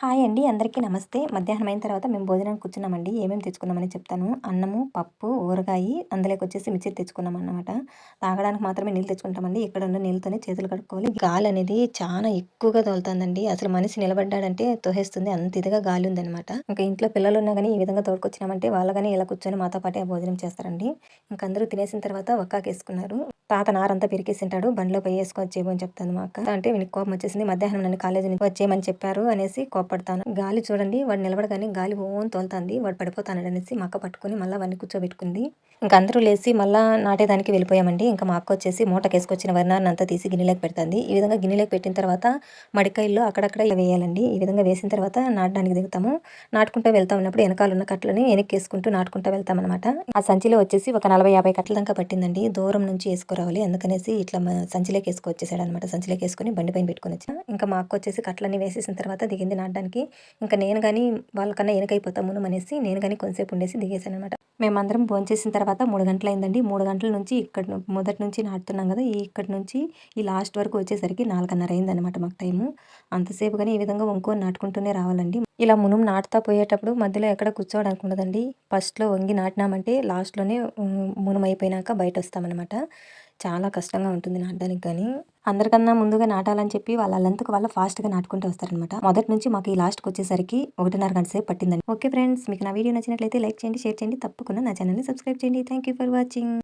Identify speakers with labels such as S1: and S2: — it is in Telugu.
S1: హాయ్ అండి. అందరికీ నమస్తే. మధ్యాహ్నం అయిన తర్వాత మేము భోజనానికి కూర్చున్నామండి. ఏమేమి తెచ్చుకున్నామని చెప్తాను. అన్నము పప్పు ఊరగాయ అందులోకి వచ్చేసి మిర్చి తెచ్చుకున్నాం అన్నమాట తాగడానికి మాత్రమే నీళ్ళు తెచ్చుకుంటామండి. ఇక్కడ ఉన్న నీళ్ళతోనే చేతులు కడుక్కోవాలి. గాలి అనేది చాలా ఎక్కువగా తోలుతుందండి. అసలు మనిషి నిలబడ్డాడంటే తోహేస్తుంది. అంత ఇదిగా గాలి ఉందన్నమాట. ఇంకా ఇంట్లో పిల్లలు ఉన్నా కానీ ఈ విధంగా తోడుకొచ్చినామంటే వాళ్ళు కానీ ఇలా కూర్చొని మాతో పాటే భోజనం చేస్తారండి. ఇంకా అందరూ తినేసిన తర్వాత ఒక్కాకేసుకున్నారు తాత నారంతా పెరికేసింటాడు బండిలో పోయి వేసుకొని వచ్చేయమని చెప్తాను మా అక్క. అంటే వీనికి కోపం వచ్చేసింది. మధ్యాహ్నం నన్ను కాలేజీ నుంచి వచ్చేయమని చెప్పారు అనేసి కోపం పడతాను. గాలి చూడండి వాడు నిలబడగానే గాలి ఓన్ తోలుతుంది. వాడు పడిపోతాడు అనేసి మా అక్క పట్టుకుని మళ్ళీ వాడిని కూర్చోబెట్టుకుంది. ఇంకా అందరూ లేచి మళ్ళీ నాటేదానికి వెళ్ళిపోయామండి. ఇంకా మా అక్క వచ్చేసి మూటకేసుకొచ్చిన వర్ణాన్ని అంతా తీసి గిన్నెలోకి పెడుతుంది. ఈ విధంగా గిన్నెలోకి పెట్టిన తర్వాత మడికాయల్లో అక్కడక్కడ వేయాలండి. ఈ విధంగా వేసిన తర్వాత నాటడానికి దిగుతాము. నాటుకుంటూ వెళ్తా ఉన్నప్పుడు వెనకాల ఉన్న కట్టలని వెనక్కేసుకుంటూ నాటుకుంటూ వెళ్తాం అనమాట ఆ సంచిలో వచ్చేసి ఒక నలభై యాభై కట్టల దాకా పట్టిందండి. దూరం నుంచి వేసుకురావాలి. అందుకనేసి ఇట్లా సంచిలోకి వేసుకొచ్చేసాడు అనమాట సంచిలోకి వేసుకొని బండి పైన పెట్టుకుని వచ్చి. ఇంకా మా అక్క వచ్చేసి కట్టలన్నీ వేసేసిన తర్వాత దిగింది నాటడానికి. ఇంకా నేను కానీ వాళ్ళకన్నా వెనకైపోతాము అనేసి నేను కానీ కొంతసేపు ఉండేసి దిగేసాను అనమాట మేమందరం భోంచేసిన తర్వాత మూడు గంటలు అయిందండి మూడు గంటల నుంచి ఇక్కడ మొదటి నుంచి నాటుతున్నాం కదా ఈ ఇక్కడి నుంచి ఈ లాస్ట్ వరకు వచ్చేసరికి నాలుగున్నర అయిందనమాట మాకు టైము. అంతసేపు కానీ ఈ విధంగా వంకో నాటుకుంటూనే రావాలండి. ఇలా మునుము నాటుతా పోయేటప్పుడు మధ్యలో ఎక్కడ కూర్చోవడానికి ఉండదండి. ఫస్ట్లో వంగి నాటినామంటే లాస్ట్లోనే మునుము అయిపోయినాక బయట వస్తామన్నమాట చాలా కష్టంగా ఉంటుంది నాటడానికి కానీ అందరికన్నా ముందుగా నాటాలని చెప్పి వాళ్ళ లెంత్కి వాళ్ళ ఫాస్ట్గా నాటుకుంటూ వస్తారనమాట మొదటి నుంచి మాకు ఈ లాస్ట్కి వచ్చేసరికి ఒకటిన్నర గంట సేపు పట్టిందండి. ఓకే ఫ్రెండ్స్ మీకు నా వీడియో నచ్చినట్లయితే లైక్ చేయండి షేర్ చేయండి తప్పకుండా నా ఛానల్ని సబ్స్క్రైబ్ చేయండి. Thank you for watching.